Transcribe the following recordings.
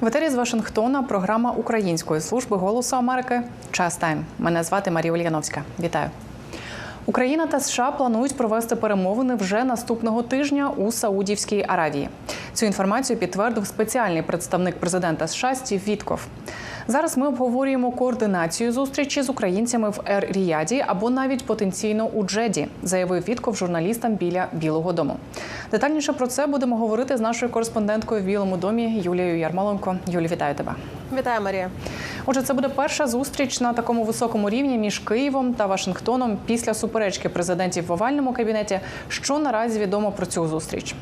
В етері з Вашингтона програма Української служби голосу Америки Час Тайм. Мене звати Марія Ульяновська. Вітаю. Україна та США планують провести перемовини вже наступного тижня у Саудівській Аравії. Цю інформацію підтвердив спеціальний представник президента США Стів Вітков. Зараз ми обговорюємо координацію зустрічі з українцями в Ер-Ріяді або навіть потенційно у Джеді, заявив Вітков журналістам біля Білого Дому. Детальніше про це будемо говорити з нашою кореспонденткою в Білому домі Юлією Ярмоленко. Юлі, вітаю тебе. Вітаю, Марія. Отже, це буде перша зустріч на такому високому рівні між Києвом та Вашингтоном після суперечки президентів в овальному кабінеті. Що наразі відомо про цю зустріч?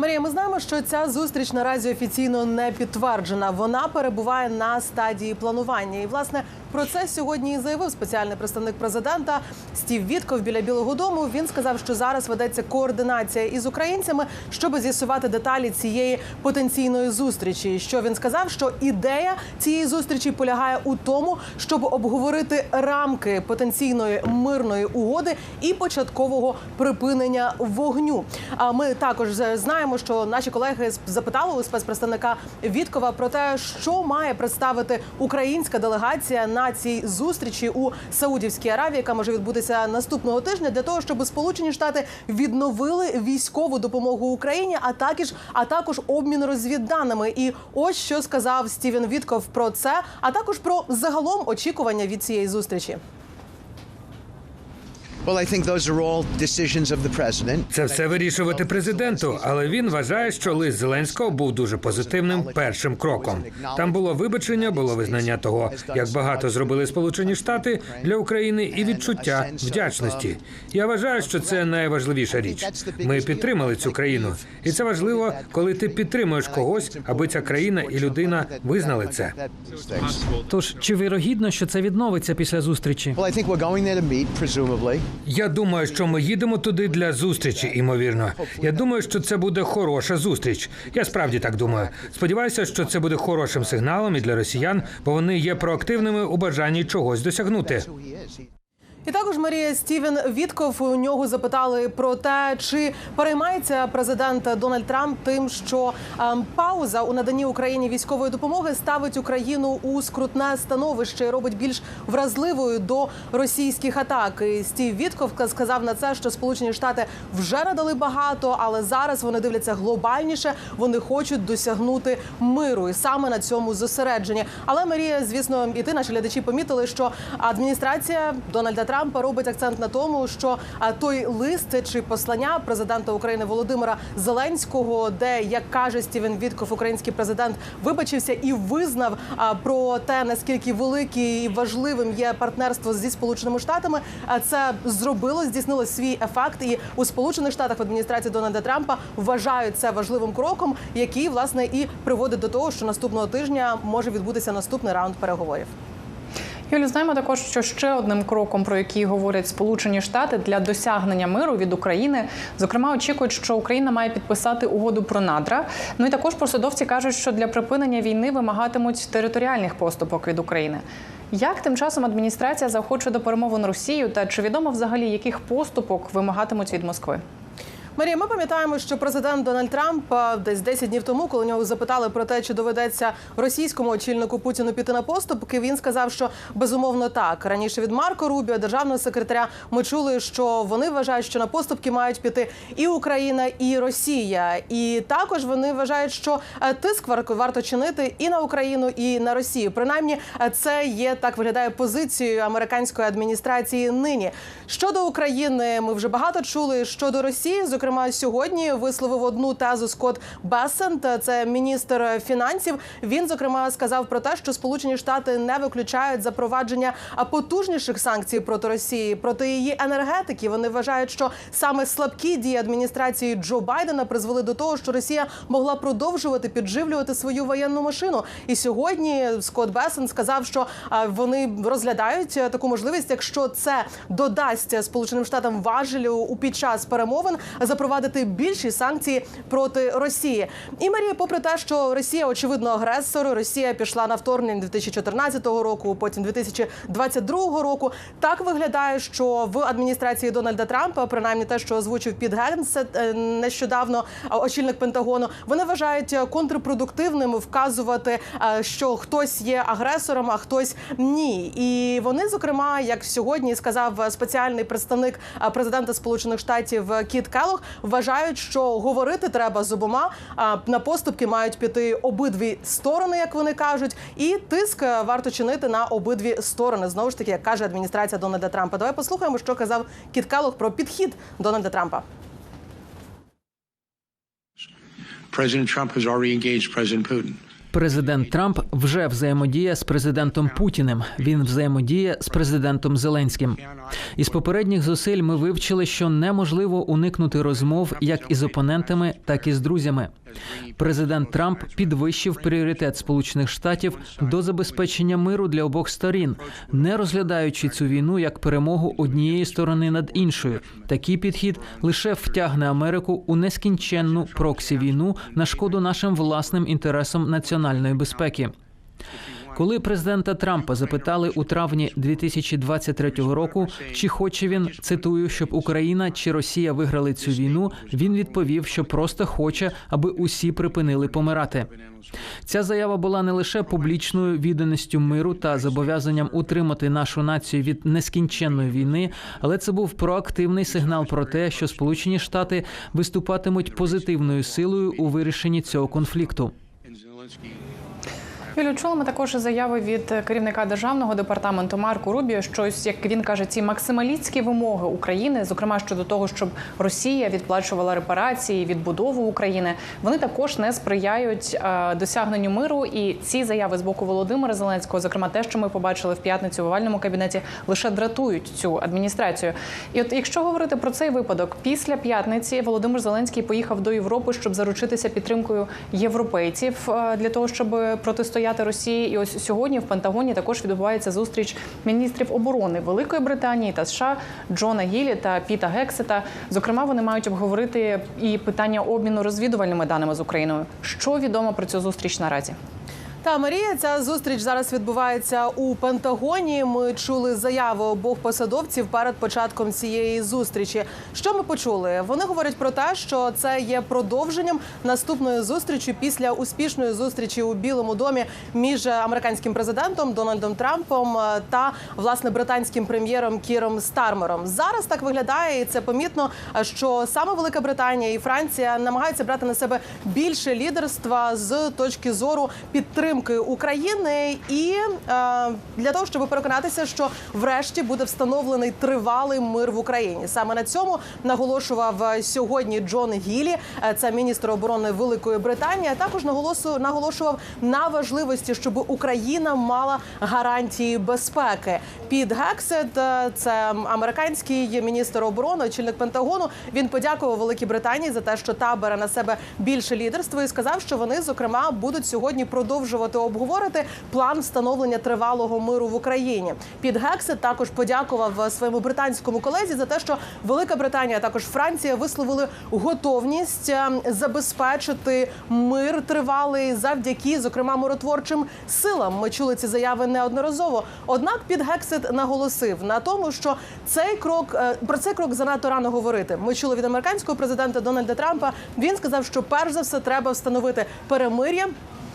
Марія, ми знаємо, що ця зустріч наразі офіційно не підтверджена. Вона перебуває на стадії планування. І власне про це сьогодні і заявив спеціальний представник президента Стів Вітков біля Білого Дому. Він сказав, що зараз ведеться координація із українцями, щоб з'ясувати деталі цієї потенційної зустрічі. Що він сказав, що ідея цієї зустрічі полягає у тому, щоб обговорити рамки потенційної мирної угоди і початкового припинення вогню. А ми також знаємо, що наші колеги запитали у спецпредставника Віткова про те, що має представити українська делегація на цій зустрічі у Саудівській Аравії, яка може відбутися наступного тижня, для того, щоб Сполучені Штати відновили військову допомогу Україні, а також а також обмін розвідданими. І ось що сказав Стівен Вітков про це, а також про загалом очікування від цієї зустрічі. Це все вирішувати президенту, але він вважає, що лист Зеленського був дуже позитивним першим кроком. Там було вибачення, було визнання того, як багато зробили Сполучені Штати для України, і відчуття вдячності. Я вважаю, що це найважливіша річ. Ми підтримали цю країну, і це важливо, коли ти підтримуєш когось, аби ця країна і людина визнали це. Тож чи вірогідно, що це відновиться після зустрічі? Я думаю, що ми їдемо туди для зустрічі, імовірно. Я думаю, що це буде хороша зустріч. Я справді так думаю. Сподіваюся, що це буде хорошим сигналом і для росіян, бо вони є проактивними у бажанні чогось досягнути. І також Марія Стівен Вітков у нього запитали про те, чи переймається президент Дональд Трамп тим, що ем, пауза у наданні Україні військової допомоги ставить Україну у скрутне становище і робить більш вразливою до російських атак. І Стів Вітков сказав на це, що Сполучені Штати вже надали багато, але зараз вони дивляться глобальніше. Вони хочуть досягнути миру, і саме на цьому зосередженні. Але Марія, звісно, і ти наші глядачі помітили, що адміністрація Дональда Трампа робить акцент на тому, що той лист чи послання президента України Володимира Зеленського, де як каже Стівен Вітков, український президент вибачився і визнав про те, наскільки великим і важливим є партнерство зі сполученими штатами. Це зробило, здійснило свій ефект. І у сполучених штатах в адміністрації Дональда Трампа вважають це важливим кроком, який власне і приводить до того, що наступного тижня може відбутися наступний раунд переговорів. Юлі, знаємо також, що ще одним кроком, про який говорять Сполучені Штати для досягнення миру від України, зокрема, очікують, що Україна має підписати угоду про надра. Ну і також посадовці кажуть, що для припинення війни вимагатимуть територіальних поступок від України. Як тим часом адміністрація заохочує до перемовин Росію, та чи відомо взагалі яких поступок вимагатимуть від Москви? Марія, ми пам'ятаємо, що президент Дональд Трамп десь 10 днів тому, коли нього запитали про те, чи доведеться російському очільнику Путіну піти на поступки, він сказав, що безумовно так. Раніше від Марко Рубіо, державного секретаря, ми чули, що вони вважають, що на поступки мають піти і Україна, і Росія. І також вони вважають, що е, тиск вар- варто чинити і на Україну, і на Росію. Принаймні, е, це є так виглядає позицією американської адміністрації нині. Щодо України, ми вже багато чули. Щодо Росії, зокрема, сьогодні висловив одну тезу Скотт Бесент, це міністр фінансів. Він зокрема сказав про те, що Сполучені Штати не виключають запровадження потужніших санкцій проти Росії, проти її енергетики. Вони вважають, що саме слабкі дії адміністрації Джо Байдена призвели до того, що Росія могла продовжувати підживлювати свою воєнну машину. І сьогодні Скотт Бесен сказав, що вони розглядають е, таку можливість, якщо це додасть Сполученим Штатам важелю у під час перемовин запровадити більші санкції проти Росії. І Марія, попри те, що Росія очевидно агресор, Росія пішла на вторгнення 2014 року, потім 2022 року. Так виглядає, що в адміністрації Дональда Трампа, принаймні те, що озвучив Піт Генсет е, нещодавно очільник Пентагону, вони вважають контрпродуктивним вказувати, е, що хтось є агресором, а хтось ні. І вони, зокрема, як сьогодні сказав спеціальний представник е, президента Сполучених Штатів Кіт Келлог, вважають, що говорити треба з обома. На поступки мають піти обидві сторони, як вони кажуть, і тиск е, варто чинити на обидві сторони. Знову ж таки, як каже адміністрація Дональда Трампа. Давай послухаємо, що казав Кіт Калух про підхід Дональда Трампа. President Trump has already engaged President Putin. Президент Трамп вже взаємодіє з президентом Путіним. Він взаємодіє з президентом Зеленським. Із попередніх зусиль ми вивчили, що неможливо уникнути розмов як із опонентами, так і з друзями. Президент Трамп підвищив пріоритет Сполучених Штатів до забезпечення миру для обох сторін, не розглядаючи цю війну як перемогу однієї сторони над іншою. Такий підхід лише втягне Америку у нескінченну проксі війну на шкоду нашим власним інтересам національної безпеки. Коли президента Трампа запитали у травні 2023 року, чи хоче він цитую, щоб Україна чи Росія виграли цю війну, він відповів, що просто хоче, аби усі припинили помирати. Ця заява була не лише публічною відданістю миру та зобов'язанням утримати нашу націю від нескінченної війни, але це був проактивний сигнал про те, що Сполучені Штати виступатимуть позитивною силою у вирішенні цього конфлікту. Юлію, чули ми також заяви від керівника державного департаменту Марку Рубіо, що як він каже, ці максималістські вимоги України, зокрема щодо того, щоб Росія відплачувала репарації, відбудову України, вони також не сприяють е, досягненню миру. І ці заяви з боку Володимира Зеленського, зокрема, те, що ми побачили в п'ятницю в овальному кабінеті, лише дратують цю адміністрацію. І от якщо говорити про цей випадок, після п'ятниці Володимир Зеленський поїхав до Європи, щоб заручитися підтримкою європейців е, для того, щоб протистояти Росії. І ось сьогодні в Пентагоні також відбувається зустріч міністрів оборони Великої Британії та США Джона Гілі та Піта Гексета. Зокрема, вони мають обговорити і питання обміну розвідувальними даними з Україною. Що відомо про цю зустріч наразі? Та Марія, ця зустріч зараз відбувається у Пентагоні. Ми чули заяви обох посадовців перед початком цієї зустрічі. Що ми почули? Вони говорять про те, що це є продовженням наступної зустрічі після успішної зустрічі у Білому домі між американським президентом Дональдом Трампом е, та власне британським прем'єром Кіром Стармером. Зараз так виглядає, і це помітно, е, що саме Велика Британія і Франція намагаються брати на себе більше лідерства з точки зору підтримки України і е, для того, щоб переконатися, що врешті буде встановлений тривалий мир в Україні. Саме на цьому наголошував сьогодні Джон Гілі, е, це міністр оборони Великої Британії. а Також наголошував на важливості, щоб Україна мала гарантії безпеки. Під Гексет, е, це американський міністр оборони, очільник Пентагону. Він подякував Великій Британії за те, що та бере на себе більше лідерства, і сказав, що вони зокрема будуть сьогодні продовжувати обговорити план встановлення тривалого миру в Україні. Під Гексет також подякував своєму британському колезі за те, що Велика Британія, а також Франція висловили готовність е, забезпечити мир тривалий завдяки, зокрема, миротворчим силам. Ми чули ці заяви неодноразово. Однак під Гексет наголосив на тому, що цей крок е, про цей крок занадто рано говорити. Ми чули від американського президента Дональда Трампа. Він сказав, що перш за все треба встановити перемир'я.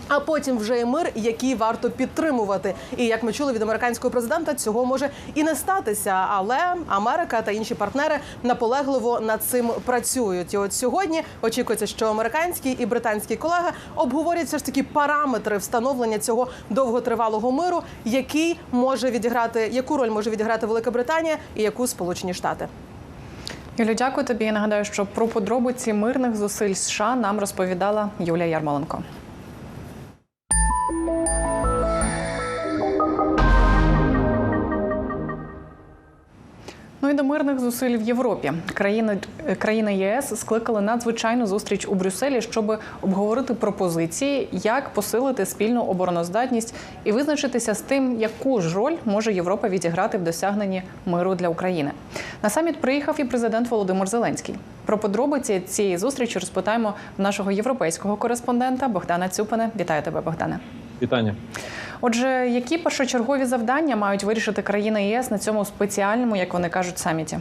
А потім вже і мир, який варто підтримувати. І як ми чули від американського президента, цього може і не статися. Але Америка та інші партнери наполегливо над цим працюють. І от сьогодні очікується, що американські і британські колеги обговорять все ж таки параметри встановлення цього довготривалого миру, який може відіграти, яку роль може відіграти Велика Британія і яку Сполучені Штати. Юлі, дякую тобі. Я нагадаю, що про подробиці мирних зусиль США нам розповідала Юлія Ярмоленко. І до мирних зусиль в Європі. Країни країни ЄС скликали надзвичайну зустріч у Брюсселі, щоб обговорити пропозиції, як посилити спільну обороноздатність і визначитися з тим, яку ж роль може Європа відіграти в досягненні миру для України. На саміт приїхав і президент Володимир Зеленський. Про подробиці цієї зустрічі розпитаємо нашого європейського кореспондента Богдана Цюпина. Вітаю тебе, Богдане. Вітання. Отже, які першочергові завдання мають вирішити країни ЄС на цьому спеціальному, як вони кажуть, саміті?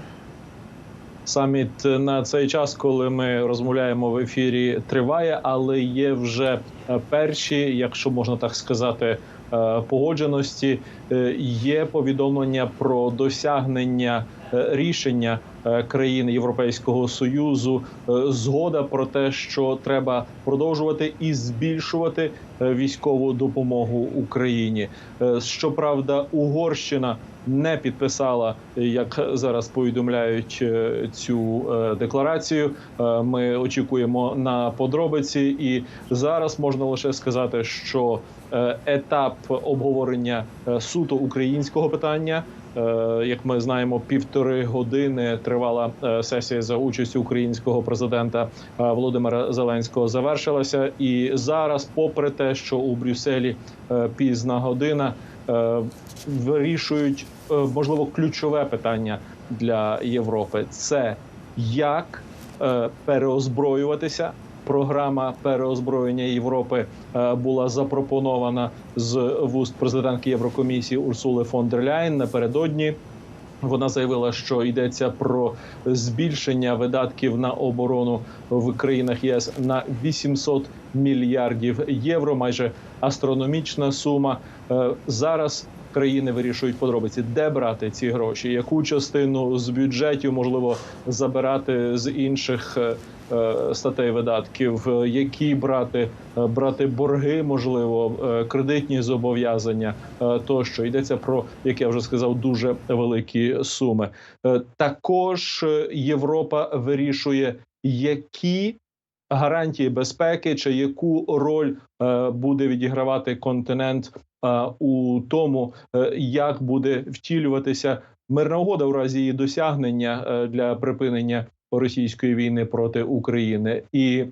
Саміт на цей час, коли ми розмовляємо в ефірі, триває, але є вже е, перші, якщо можна так сказати, е, погодженості. Е, Є повідомлення про досягнення е, рішення е, країн Європейського союзу. е, Згода про те, що треба продовжувати і збільшувати е, військову допомогу Україні. Е, Щоправда, Угорщина не підписала, як зараз повідомляють е, цю е, декларацію. Е, Ми очікуємо на подробиці, і зараз можна лише сказати, що е, етап обговорення е, суто українського питання. Е, Як ми знаємо, півтори години тривала е, сесія за участю українського президента е, Володимира Зеленського завершилася. І зараз, попри те, що у Брюсселі пізна година, вирішують можливо ключове питання для Європи. Це як переозброюватися. Програма переозброєння Європи е, була запропонована з вуст президентки Єврокомісії Урсули фон дер Ляйн напередодні. Вона заявила, що йдеться про збільшення видатків на оборону в країнах ЄС на 800 мільярдів євро, майже астрономічна сума. Е, Зараз країни вирішують подробиці, де брати ці гроші, яку частину з бюджетів можливо забирати з інших е, е, статей видатків, е, які брати брати борги, можливо, кредитні зобов'язання тощо йдеться про як я вже сказав, дуже великі суми. Також Європа вирішує, які гарантії безпеки чи яку роль буде відігравати континент у тому, е, як буде втілюватися мирна угода у разі її досягнення е, для припинення російської війни проти України. І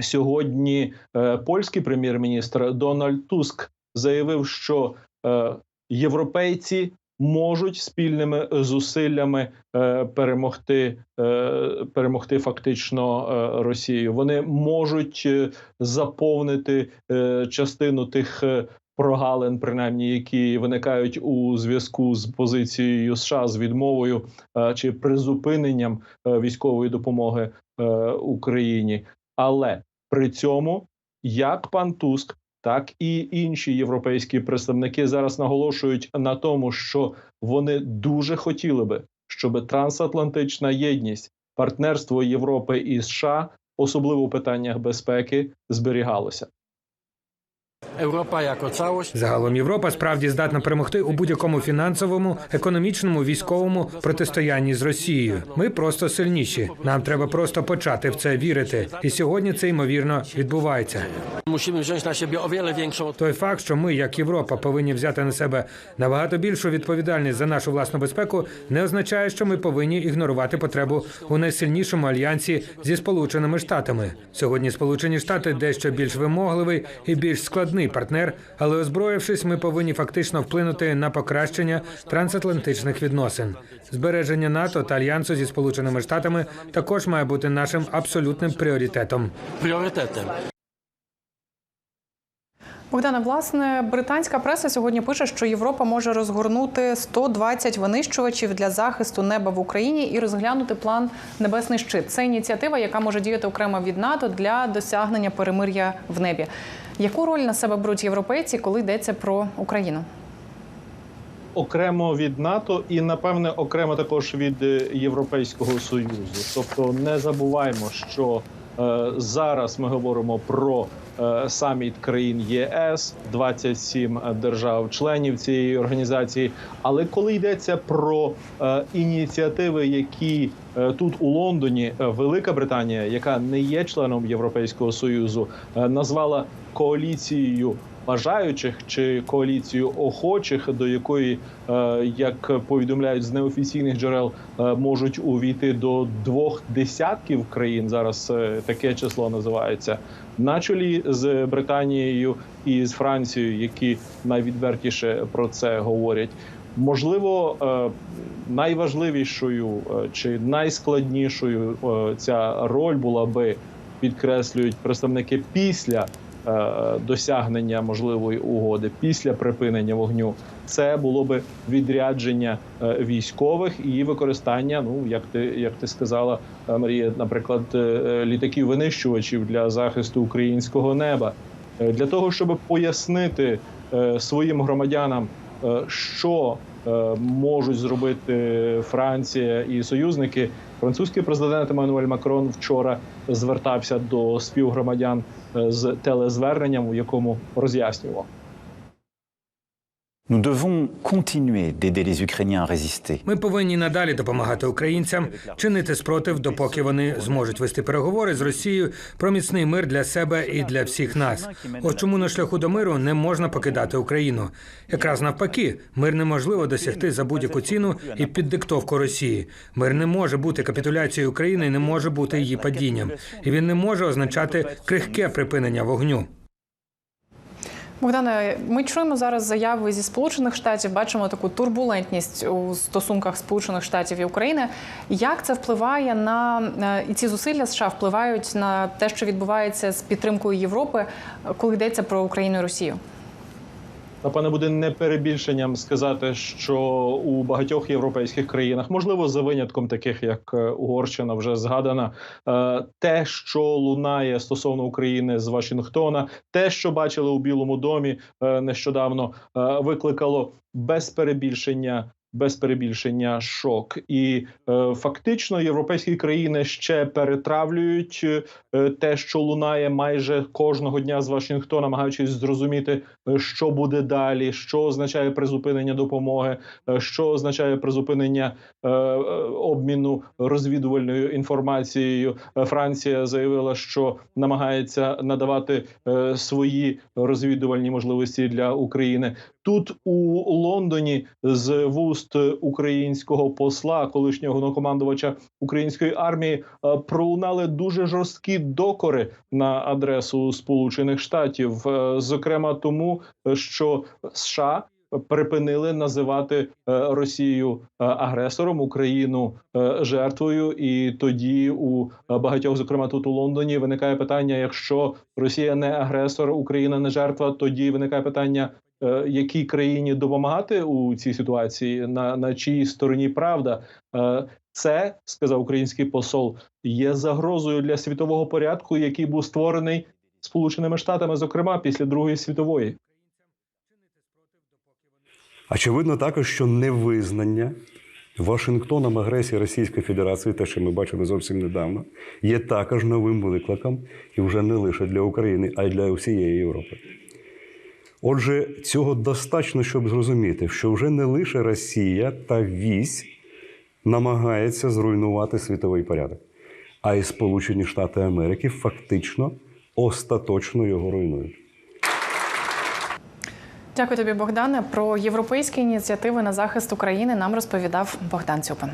сьогодні е, польський прем'єр-міністр Дональд Туск заявив, що е, європейці можуть спільними зусиллями е, перемогти, е, перемогти фактично е, Росію. Вони можуть е, заповнити е, частину тих. Прогалин, принаймні, які виникають у зв'язку з позицією США з відмовою е, чи призупиненням е, військової допомоги е, Україні, але при цьому як пан Туск, так і інші європейські представники зараз наголошують на тому, що вони дуже хотіли би, щоб трансатлантична єдність, партнерство Європи і США, особливо у питаннях безпеки, зберігалося. Europa jako całość Загалом Європа справді здатна перемогти у будь-якому фінансовому, економічному, військовому протистоянні з Росією. Ми просто сильніші. Нам треба просто почати в це вірити. І сьогодні це ймовірно відбувається. musimy wziąć na siebie o wiele Той факт, що ми, як Європа, повинні взяти на себе набагато більшу відповідальність за нашу власну безпеку, не означає, що ми повинні ігнорувати потребу у найсильнішому альянсі зі Сполученими Штатами. Сьогодні Сполучені Штати дещо більш вимогливий і більш складний партнер, але озброївшись, ми повинні фактично вплинути на покращення трансатлантичних відносин. Збереження НАТО та альянсу зі Сполученими Штатами також має бути нашим абсолютним пріоритетом. priorytetem. Богдане, власне, британська преса сьогодні пише, що Європа може розгорнути 120 винищувачів для захисту неба в Україні і розглянути план Небесний щит. Це ініціатива, яка може діяти окремо від НАТО для досягнення перемир'я в небі. Яку роль на себе беруть європейці, коли йдеться про Україну? окремо від НАТО і напевне окремо також від е, Європейського союзу. Тобто не забуваємо, що е, зараз ми говоримо про саміт країн ЄС, 27 держав-членів цієї організації. Але коли йдеться про е, ініціативи, які е, тут у Лондоні е, Велика Британія, яка не є членом Європейського союзу, е, назвала коаліцією бажаючих чи коаліцію охочих, до якої, е, як повідомляють з неофіційних джерел, е, можуть увійти до двох десятків країн. Зараз е, таке число називається на чолі з Британією і з Францією, які найвідвертіше про це говорять. Можливо, е, найважливішою е, чи найскладнішою е, ця роль була би підкреслюють представники після досягнення можливої угоди, після припинення вогню. Це було би відрядження е, військових і використання. Ну як ти як ти сказала, е, Марія, наприклад, е, літаків винищувачів для захисту українського неба, для того, щоб пояснити своїм громадянам, що можуть зробити Франція і союзники. Французький президент Еммануель Макрон вчора звертався до співгромадян з телезверненням, у якому роз'яснював. Ми повинні надалі допомагати українцям чинити спротив, допоки вони зможуть вести переговори з Росією про міцний мир для себе і для всіх нас. Ось чому на шляху до миру не можна покидати Україну. Якраз навпаки, мир неможливо досягти за будь-яку ціну і під диктовку Росії. Мир не може бути капітуляцією України, не може бути її падінням, і він не може означати крихке припинення вогню. Богдане, ми чуємо зараз заяви зі Сполучених Штатів. Бачимо таку турбулентність у стосунках Сполучених Штатів і України. Як це впливає на е, і ці зусилля США впливають на те, що відбувається з підтримкою Європи, коли йдеться про Україну і Росію? Напевне, буде не перебільшенням сказати, що у багатьох європейських країнах, можливо, за винятком таких як е, Угорщина, вже згадана, е, те, що лунає стосовно України з Вашингтона, те, що бачили у Білому домі е, нещодавно, викликало без перебільшення. Без перебільшення шок, і е, фактично європейські країни ще перетравлюють е, те, що лунає майже кожного дня з Вашингтона, намагаючись зрозуміти, е, що буде далі, що означає призупинення допомоги, е, що означає призупинення е, обміну розвідувальною інформацією. Франція заявила, що намагається надавати е, свої розвідувальні можливості для України. Тут у Лондоні з вуст українського посла, колишнього головнокомандувача української армії, е, пролунали дуже жорсткі докори на адресу Сполучених Штатів, Е, зокрема тому, е, що США припинили називати Росію агресором, Україну жертвою. І тоді у багатьох, зокрема тут у Лондоні, виникає питання: якщо Росія не агресор, Україна не жертва, тоді виникає питання. Е, Якій країні допомагати у цій ситуації, на, на чиїй стороні правда? Е, Це сказав український посол, є загрозою для світового порядку, який був створений Сполученими Штатами, зокрема після Другої світової. Очевидно також, що невизнання Вашингтоном агресії Російської Федерації, те, що ми бачили зовсім недавно, є також новим викликом і вже не лише для України, а й для всієї Європи. Отже, цього достатньо, щоб зрозуміти, що вже не лише Росія та вісь намагається зруйнувати світовий порядок, а й Сполучені Штати Америки фактично остаточно його руйнують. Дякую тобі, Богдане. Про європейські ініціативи на захист України нам розповідав Богдан Цюпин.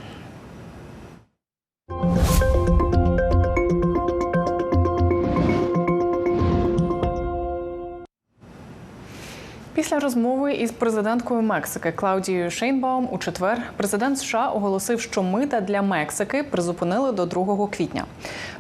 Після розмови із президенткою Мексики Клаудією Шейнбаум у четвер президент США оголосив, що мита для Мексики призупинили до 2 квітня.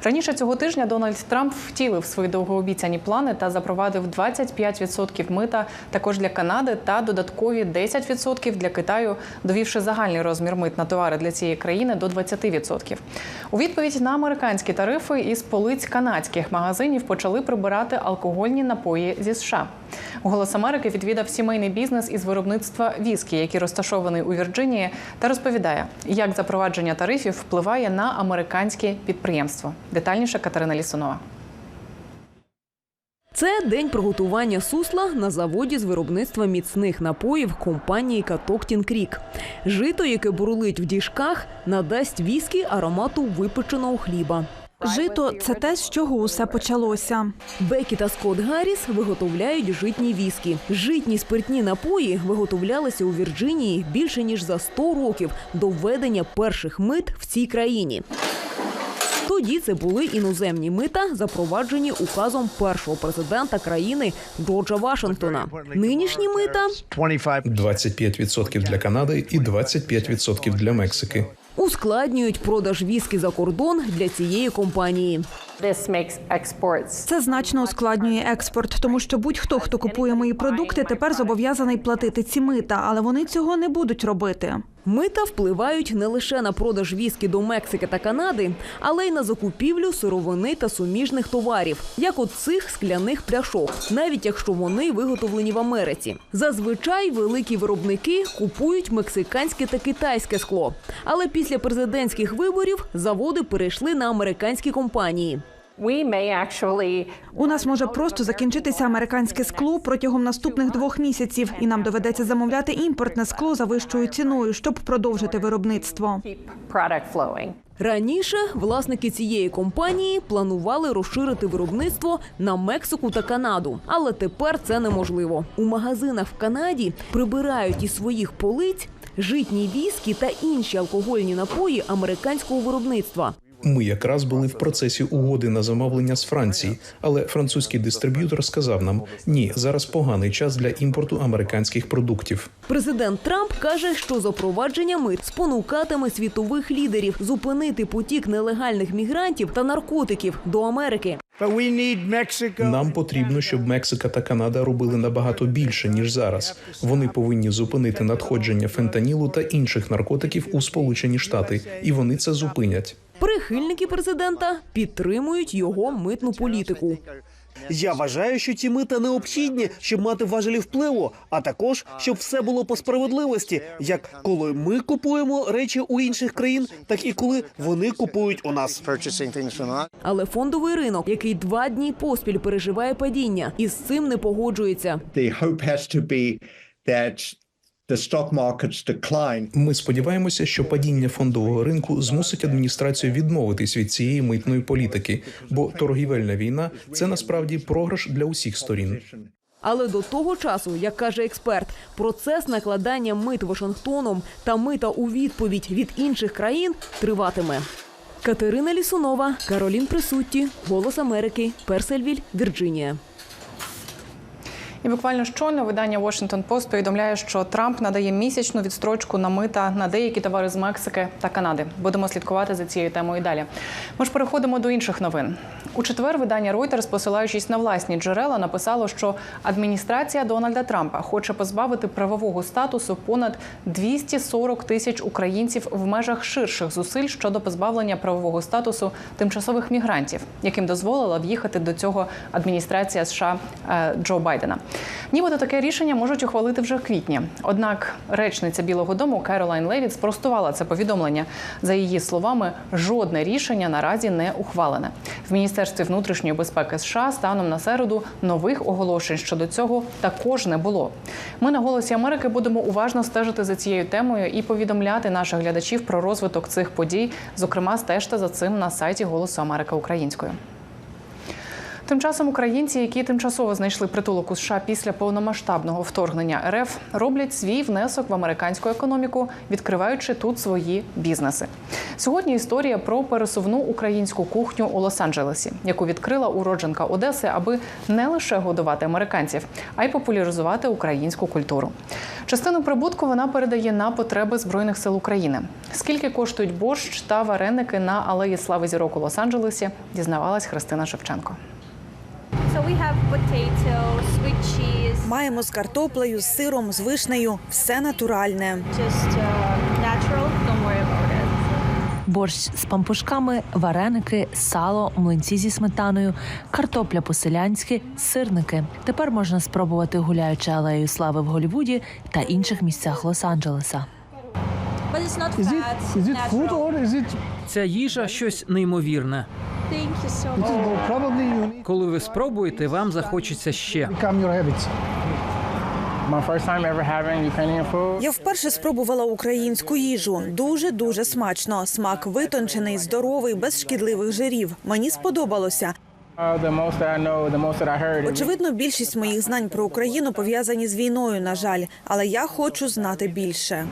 Раніше цього тижня Дональд Трамп втілив свої довгообіцяні плани та запровадив 25% мита також для Канади та додаткові 10% для Китаю, довівши загальний розмір мит на товари для цієї країни до 20%. У відповідь на американські тарифи із полиць канадських магазинів почали прибирати алкогольні напої зі США. Голос Америки відвідав сімейний бізнес із виробництва віскі, який розташований у Вірджинії, та розповідає, як запровадження тарифів впливає на американські підприємства. Детальніше Катерина Лісунова. Це день приготування сусла на заводі з виробництва міцних напоїв компанії Катоктін Крік. Жито, яке бурлить в діжках, надасть віскі аромату випеченого хліба. Жито це те, з чого усе почалося. Бекі та Скотт Гарріс виготовляють житні віскі. Житні спиртні напої виготовлялися у Вірджинії більше ніж за 100 років до введення перших мит в цій країні. Тоді це були іноземні мита, запроваджені указом першого президента країни Джорджа Вашингтона. Нинішні мита 25% для Канади і 25% для Мексики. Ускладнюють продаж віскі за кордон для цієї компанії. Це значно ускладнює експорт, тому що будь-хто, хто купує мої продукти, тепер зобов'язаний платити ці мита, але вони цього не будуть робити. Мита впливають не лише на продаж віскі до Мексики та Канади, але й на закупівлю сировини та суміжних товарів, як от цих скляних пляшок, навіть якщо вони виготовлені в Америці. Зазвичай великі виробники купують мексиканське та китайське скло. Але після президентських виборів заводи перейшли на американські компанії. У нас може просто закінчитися американське скло протягом наступних двох місяців, і нам доведеться замовляти імпортне скло за вищою ціною, щоб продовжити виробництво. Раніше власники цієї компанії планували розширити виробництво на Мексику та Канаду, але тепер це неможливо. У магазинах в Канаді прибирають із своїх полиць житні віскі та інші алкогольні напої американського виробництва. Ми якраз були в процесі угоди на замовлення з Франції, але французький дистриб'ютор сказав нам: ні, зараз поганий час для імпорту американських продуктів. Президент Трамп каже, що запровадження мит спонукатиме світових лідерів зупинити потік нелегальних мігрантів та наркотиків до Америки. Нам потрібно, щоб Мексика та Канада робили набагато більше ніж зараз. Вони повинні зупинити надходження фентанілу та інших наркотиків у Сполучені Штати, і вони це зупинять. Прихильники президента підтримують його митну політику. Я вважаю, що ці мита необхідні, щоб мати важелі впливу, а також щоб все було по справедливості, як коли ми купуємо речі у інших країн, так і коли вони купують у нас. Але фондовий ринок, який два дні поспіль переживає падіння, із цим не погоджується. Ми сподіваємося, що падіння фондового ринку змусить адміністрацію відмовитись від цієї митної політики, бо торгівельна війна це насправді програш для усіх сторін. Але до того часу, як каже експерт, процес накладання мит Вашингтоном та мита у відповідь від інших країн триватиме. Катерина Лісунова, Каролін Присутті, Голос Америки, Персельвіль, Вірджинія. І буквально щойно видання Washington Post повідомляє, що Трамп надає місячну відстрочку на мита на деякі товари з Мексики та Канади. Будемо слідкувати за цією темою далі. Ми ж переходимо до інших новин. У четвер видання Reuters, посилаючись на власні джерела, написало, що адміністрація Дональда Трампа хоче позбавити правового статусу понад 240 тисяч українців в межах ширших зусиль щодо позбавлення правового статусу тимчасових мігрантів, яким дозволила в'їхати до цього адміністрація США е, Джо Байдена. Нібито таке рішення можуть ухвалити вже в квітні. Однак речниця Білого Дому Керолайн Левіт спростувала це повідомлення. За її словами, жодне рішення наразі не ухвалене. В міністерстві внутрішньої безпеки США станом на середу нових оголошень щодо цього також не було. Ми на голосі Америки будемо уважно стежити за цією темою і повідомляти наших глядачів про розвиток цих подій. Зокрема, стежте за цим на сайті Голосу Америка Українською. Тим часом українці, які тимчасово знайшли притулок у США після повномасштабного вторгнення РФ, роблять свій внесок в американську економіку, відкриваючи тут свої бізнеси. Сьогодні історія про пересувну українську кухню у Лос-Анджелесі, яку відкрила уродженка Одеси, аби не лише годувати американців, а й популяризувати українську культуру. Частину прибутку вона передає на потреби збройних сил України. Скільки коштують борщ та вареники на алеї слави зірок у Лос-Анджелесі, дізнавалась Христина Шевченко. Маємо з картоплею, з сиром, з вишнею. Все натуральне. Борщ з пампушками, вареники, сало, млинці зі сметаною, картопля по-селянськи, сирники. Тепер можна спробувати гуляючи алею слави в Голлівуді та інших місцях Лос-Анджелеса. Ця їжа щось неймовірне. Коли ви спробуєте, вам захочеться ще. Я вперше спробувала українську їжу. Дуже дуже смачно. Смак витончений, здоровий, без шкідливих жирів. Мені сподобалося. Очевидно, більшість моїх знань про Україну пов'язані з війною, на жаль, але я хочу знати більше.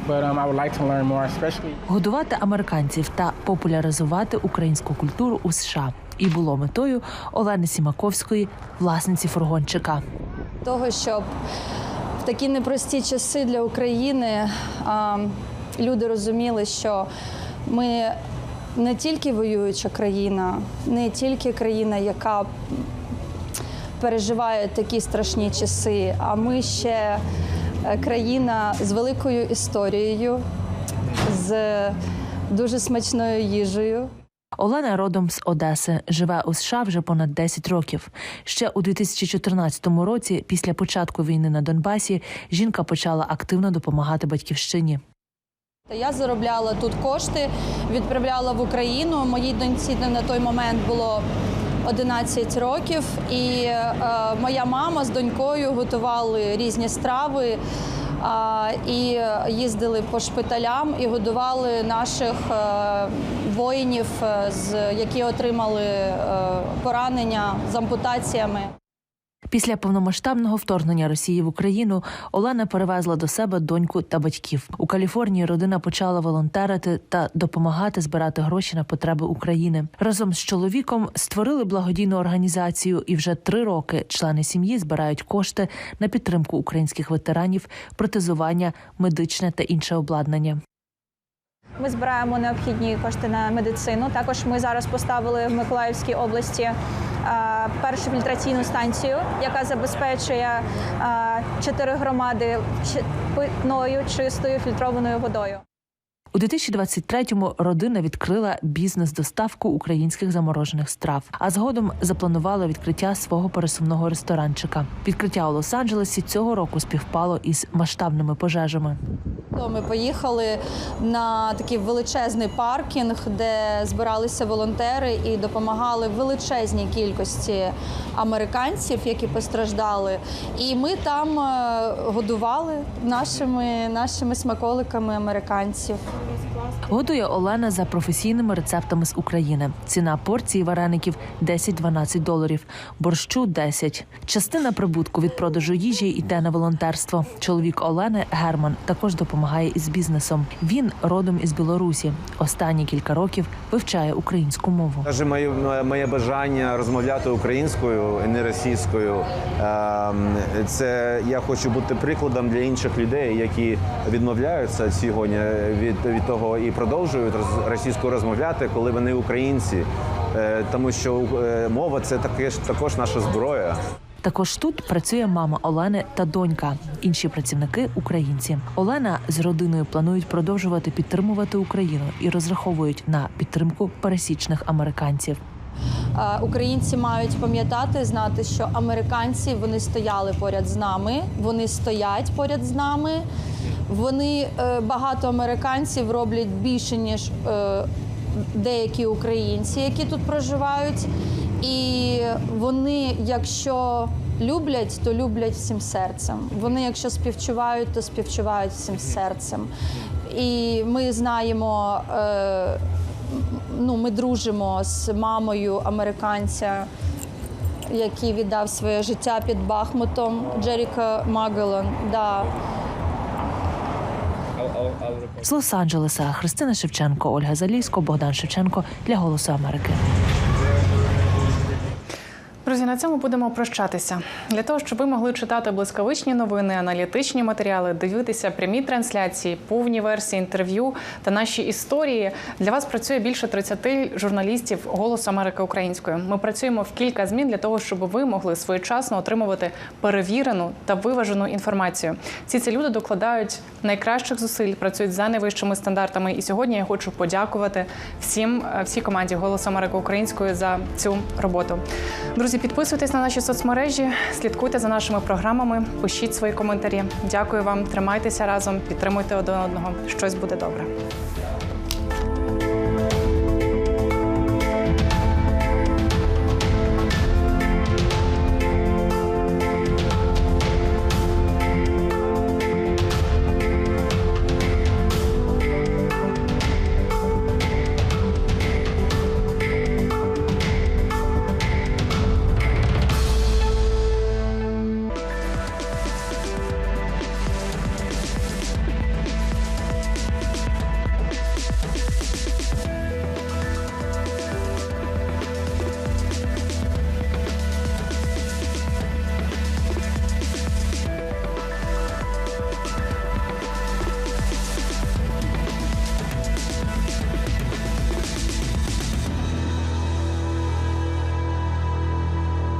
Годувати американців та популяризувати українську культуру у США і було метою Олени Сімаковської, власниці фургончика. того, щоб в такі непрості часи для України а, люди розуміли, що ми не тільки воююча країна, не тільки країна, яка переживає такі страшні часи, а ми ще е, країна з великою історією, з дуже смачною їжею. Олена родом з Одеси, живе у США вже понад 10 років. Ще у 2014 році, після початку війни на Донбасі, жінка почала активно допомагати батьківщині. Я заробляла тут кошти, відправляла в Україну. Моїй доньці на той момент було 11 років, і е, моя мама з донькою готували різні страви. а, І їздили по шпиталям і годували наших е, воїнів, е, з які отримали е, поранення з ампутаціями. Після повномасштабного вторгнення Росії в Україну Олена перевезла до себе доньку та батьків. У Каліфорнії родина почала волонтерити та допомагати збирати гроші на потреби України. Разом з чоловіком створили благодійну організацію, і вже три роки члени сім'ї збирають кошти на підтримку українських ветеранів, протезування, медичне та інше обладнання. Ми збираємо необхідні кошти на медицину. Також ми зараз поставили в Миколаївській області е, першу фільтраційну станцію, яка забезпечує е, чотири громади питною чистою фільтрованою водою. У 2023-му родина відкрила бізнес-доставку українських заморожених страв, а згодом запланувала відкриття свого пересувного ресторанчика. Відкриття у Лос-Анджелесі цього року співпало із масштабними пожежами. То Ми поїхали на такий величезний паркінг, де збиралися волонтери і допомагали величезній кількості американців, які постраждали. І ми там е, годували нашими, нашими смаколиками американців. Thank you. Готує Олена за професійними рецептами з України. Ціна порції вареників 10-12 доларів, борщу 10. Частина прибутку від продажу їжі йде на волонтерство. Чоловік Олени Герман також допомагає із бізнесом. Він родом із Білорусі. Останні кілька років вивчає українську мову. Каже, моє, моє бажання розмовляти українською, не російською. Ем, Це я хочу бути прикладом для інших людей, які відмовляються сьогодні від, від того і продовжують російською розмовляти, коли вони українці. Е, Тому що е, мова це таке також наша зброя. Також тут працює мама Олени та донька. Інші працівники українці. Олена з родиною планують продовжувати підтримувати Україну і розраховують на підтримку пересічних американців. Е, Українці мають пам'ятати, знати, що американці вони стояли поряд з нами, вони стоять поряд з нами. Вони е, багато американців роблять більше ніж е, деякі українці, які тут проживають. І вони, якщо люблять, то люблять всім серцем. Вони, якщо співчувають, то співчувають всім серцем. І ми знаємо. Ну, ми дружимо з мамою американця, який віддав своє життя під Бахмутом, Джеріка Магелон. Да. З Лос-Анджелеса Христина Шевченко, Ольга Залісько, Богдан Шевченко для Голосу Америки. Друзі, на цьому будемо прощатися. Для того, щоб ви могли читати блискавичні новини, аналітичні матеріали, дивитися прямі трансляції, повні версії інтерв'ю та наші історії. Для вас працює більше 30 журналістів Голосу Америки українською. Ми працюємо в кілька змін для того, щоб ви могли своєчасно отримувати перевірену та виважену інформацію. Всі ці люди докладають найкращих зусиль, працюють за найвищими стандартами. І сьогодні я хочу подякувати всім, е, всій команді Голосу Америки українською за цю роботу. Друзі, підписуйтесь на наші соцмережі, слідкуйте за нашими програмами, пишіть свої коментарі. Дякую вам, тримайтеся разом, підтримуйте один одного. Щось буде добре.